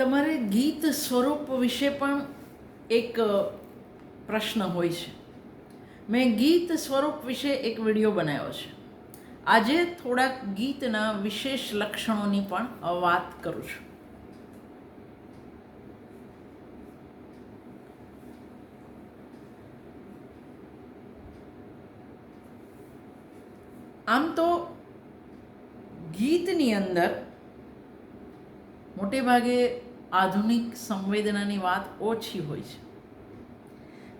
તમારે ગીત સ્વરૂપ વિશે પણ એક પ્રશ્ન હોય છે. મેં ગીત સ્વરૂપ વિશે એક વીડિયો બનાવ્યો છે. આજે થોડાક ગીતના વિશેષ લક્ષણોની પણ વાત કરું છું. આમ તો ગીતની અંદર મોટે ભાગે આધુનિક સંવેદનાની વાત ઓછી હોય છે.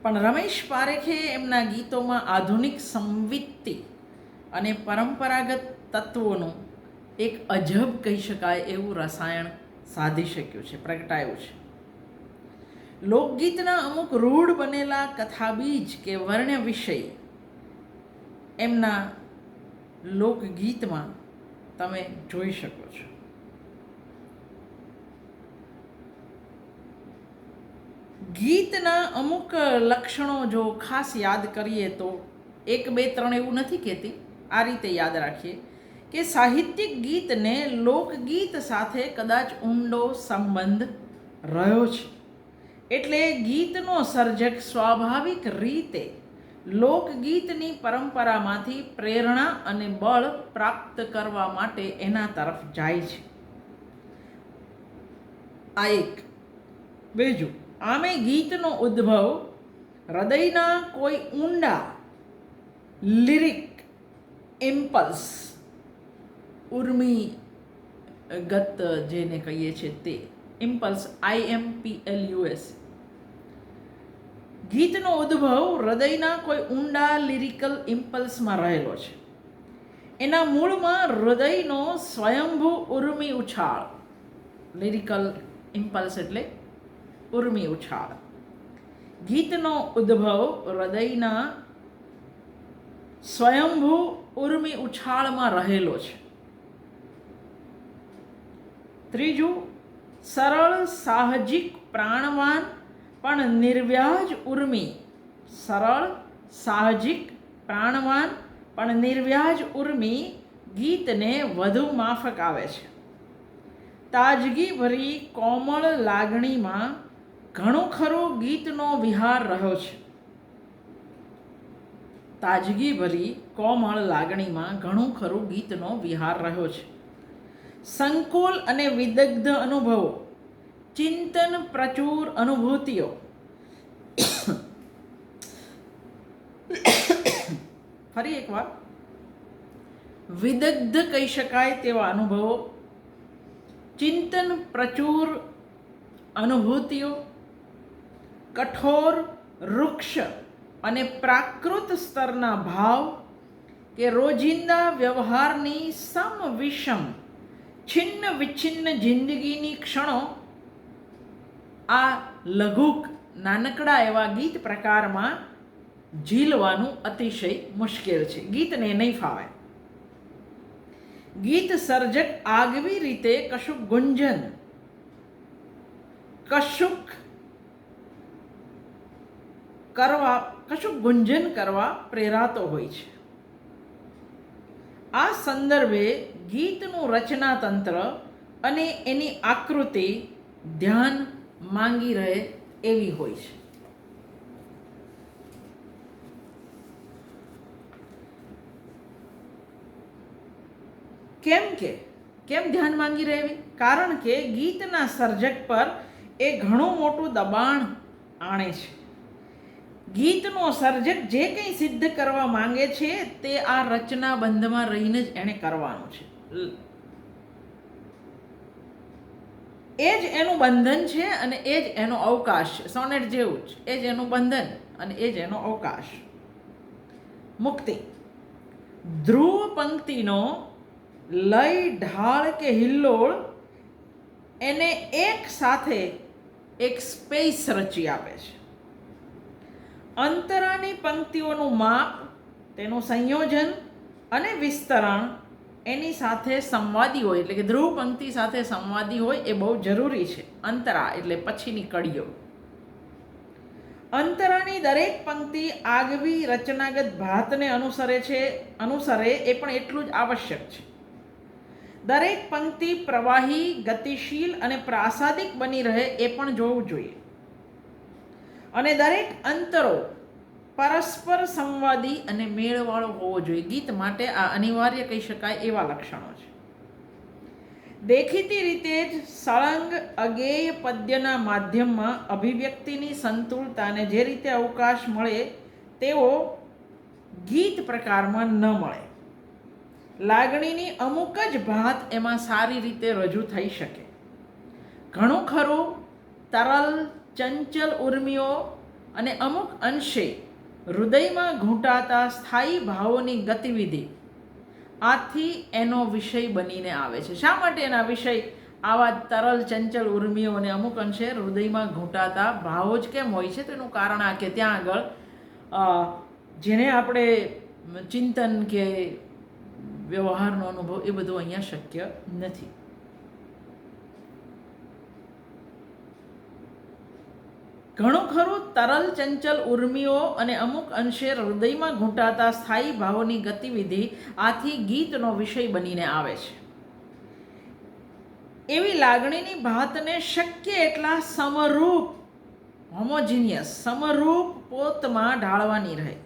પણ રમેશ પારેખે એમના ગીતોમાં આધુનિક સંવિત્તિ અને પરંપરાગત તત્વોનું એક અજબ કહી શકાય એવું રસાયણ સાધી શક્યું છે, પ્રગટાયું છે. લોકગીતના અમુક રૂઢ બનેલા કથાબીજ કે વર્ણ્ય વિષય એમના લોકગીતમાં તમે જોઈ શકો છો. ગીતના અમુક લક્ષણો જો ખાસ યાદ કરીએ તો એક, બે, ત્રણ એવું નથી કહેતી. આ રીતે યાદ રાખીએ કે સાહિત્યિક ગીતને લોકગીત સાથે કદાચ ઊંડો સંબંધ રહ્યો છે. એટલે ગીતનો સર્જક સ્વાભાવિક રીતે લોકગીતની પરંપરામાંથી પ્રેરણા અને બળ પ્રાપ્ત કરવા માટે એના તરફ જાય છે. આ એક. બીજું. આમે ગીતનો ઉદ્ભવ હૃદયના કોઈ ઊંડા લિરિક ઇમ્પલ્સ ઉર્મી ગત જેને કહીએ છીએ તે. Impulse I M P L U S ગીતનો ઉદ્ભવ હૃદયના કોઈ ઊંડા લિરિકલ ઇમ્પલ્સમાં રહેલો છે. એના મૂળમાં હૃદયનો સ્વયંભૂ ઉર્મી ઉછાળ. લિરિકલ ઇમ્પલ્સ એટલે ઉર્મી ઉછાળ. ગીતનો ઉદ્ભવ હૃદયના સ્વયંભૂ ઉર્મી ઉછાળમાં રહેલો છે. ત્રીજું, સરળ સાહજિક પ્રાણવાન પણ નિર્વ્યાજ ઉર્મી. સરળ સાહજિક પ્રાણવાન પણ નિર્વ્યાજ ઉર્મી ગીતને વધુ માફક આવે છે. તાજગી ભરી કોમળ લાગણીમાં ઘણું ખરું ગીતનો વિહાર રહ્યો છે. તાજગી ભરી કોમળ લાગણીમાં ઘણું ખરું ગીતનો વિહાર રહ્યો છે. સંકુલ અને વિદગ્ધ અનુભવો, ચિંતન પ્રચુર અનુભૂતિઓ, ફરી એકવાર, વિદગ્ધ કહી શકાય તેવા અનુભવો, ચિંતન પ્રચુર અનુભૂતિઓ કઠોર વૃક્ષ અને પ્રાકૃત સ્તરના ભાવ કે રોજિંદા વ્યવહારની સમ વિષમ છિન્ન વિચ્છિન્ન જિંદગીની ક્ષણો, આ લઘુક નાનકડા એવા ગીત પ્રકારમાં ઝીલવાનું અતિશય મુશ્કેલ છે. ગીતને નહીં ફાવે. ગીત સર્જક આગવી રીતે કશુંક ગુંજન, કશુંક કરવા કશું ગુંજન કરવા પ્રેરાતો હોય છે. આ સંદર્ભે ગીતનું રચના તંત્ર અને એની આકૃતિ ધ્યાન માંગી રહે એવી હોય છે. કેમ કે, કેમ ધ્યાન માંગી રહેવી કારણ કે ગીતના સર્જક પર એ ઘણું મોટું દબાણ આણે છે. ગીતનો સર્જક જે કંઈ સિદ્ધ કરવા માંગે છે તે આ રચના બંધમાં રહીને જ એણે કરવાનું છે. એ જ એનું બંધન છે અને એ જ એનો અવકાશ છે. સોનેટ જેવું જ. એ જ એનું બંધન અને એ જ એનો અવકાશ. મુક્તિ. ધ્રુવ પંક્તિનો લય, ઢાળ કે હિલ્લોળ એને એક સાથે એક સ્પેસ રચી આપે છે. અંતરાની પંક્તિઓનું માપ, તેનું સંયોજન અને વિસ્તરણ એની સાથે સંવાદી હોય. એટલે કે ધ્રુવ પંક્તિ સાથે સંવાદી હોય એ બહુ જરૂરી છે. અંતરા એટલે પછીની કડીઓ. અંતરાની દરેક પંક્તિ આગવી રચનાગત ભાતને અનુસરે છે, અનુસરે એ પણ એટલું જ આવશ્યક છે. દરેક પંક્તિ પ્રવાહી, ગતિશીલ અને પ્રાસાદિક બની રહે એ પણ જોવું જોઈએ. અને દરેક અંતરો પરસ્પર સંવાદી અને મેળવાળો હોવો જોઈએ. ગીત માટે આ અનિવાર્ય કહી શકાય એવા લક્ષણો છે. દેખીતી રીતે જ સળંગ અગેય પદ્યના માધ્યમમાં અભિવ્યક્તિની સંતુલતાને જે રીતે અવકાશ મળે તેવો ગીત પ્રકારમાં ન મળે. લાગણીની અમુક જ ભાત એમાં સારી રીતે રજૂ થઈ શકે. ઘણું ખરું, તરલ ચંચલ ઉર્મિઓ અને અમુક અંશે હૃદયમાં ઘૂંટાતા સ્થાયી ભાવોની ગતિવિધિ. આથી એનો વિષય બનીને આવે છે. શા માટે એના વિષય? આવા તરલ ચંચલ ઉર્મિઓ અને અમુક અંશે હૃદયમાં ઘૂંટાતા ભાવો જ કેમ હોય છે? તેનું કારણ આ કે ત્યાં આગળ જેને આપણે ચિંતન કે વ્યવહારનો અનુભવ એ બધું અહીંયા શક્ય નથી. ઘણું ખરું તરલ ચંચલ ઉર્મિઓ અને અમુક અંશે હૃદયમાં ઘૂંટાતા સ્થાયી ભાવોની ગતિવિધિ આથી ગીતનો વિષય બનીને આવે છે. એવી લાગણીની ભાતને શક્ય એટલા સમરૂપ હોમોજીનિયસ સમરૂપ પોતમાં ઢાળવાની રહે.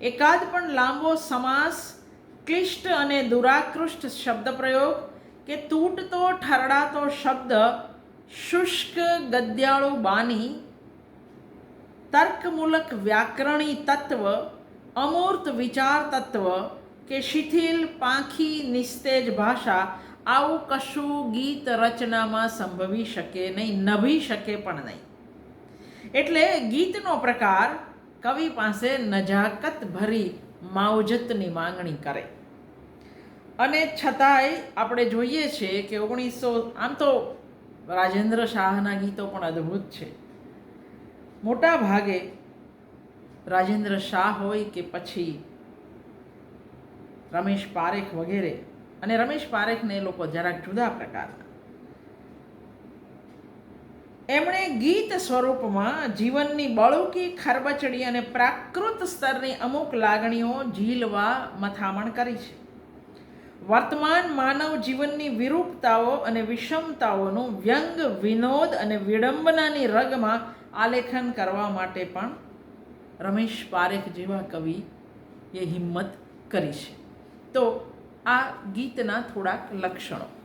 એકાદ પણ લાંબો સમાસ, ક્લિષ્ટ અને દુરાકૃષ્ટ શબ્દ પ્રયોગ કે તૂટતો ઠરડાતો શબ્દ શુષ્ક ગદ્યાળુ બાની તર્કમૂલક વ્યાકરણી તત્વ, અમૂર્ત વિચાર તત્વ કે શિથિલ, પાંખી, નિસ્તેજ ભાષા આવું કશું ગીત રચનામાં સંભવી શકે નહીં, નભી શકે પણ નહીં. એટલે ગીતનો પ્રકાર કવિ પાસે નજાકત ભરી માવજતની માંગણી કરે. અને છતાંય આપણે જોઈએ છીએ કે ઓગણીસો, આમ તો રાજેન્દ્ર શાહના ગીતો પણ અદ્ભુત છે. મોટા ભાગે રાજેન્દ્ર શાહ હોય કે પછી રમેશ પારેખ વગેરે. અને રમેશ પારેખને લોકો જરાક જુદા પ્રકારના. એમણે ગીત સ્વરૂપમાં જીવનની બળુકી, ખરબચડી અને પ્રાકૃત સ્તરની અમુક લાગણીઓ ઝીલવા મથામણ કરી છે. વર્તમાન માનવ જીવનની વિરૂપતાઓ અને વિષમતાઓનું વ્યંગ, વિનોદ અને વિડંબનાની રગમાં આલેખન કરવા માટે પણ રમેશ પારેખ જેવા કવિ એ હિંમત કરી છે. તો આ ગીતના થોડાક લક્ષણો.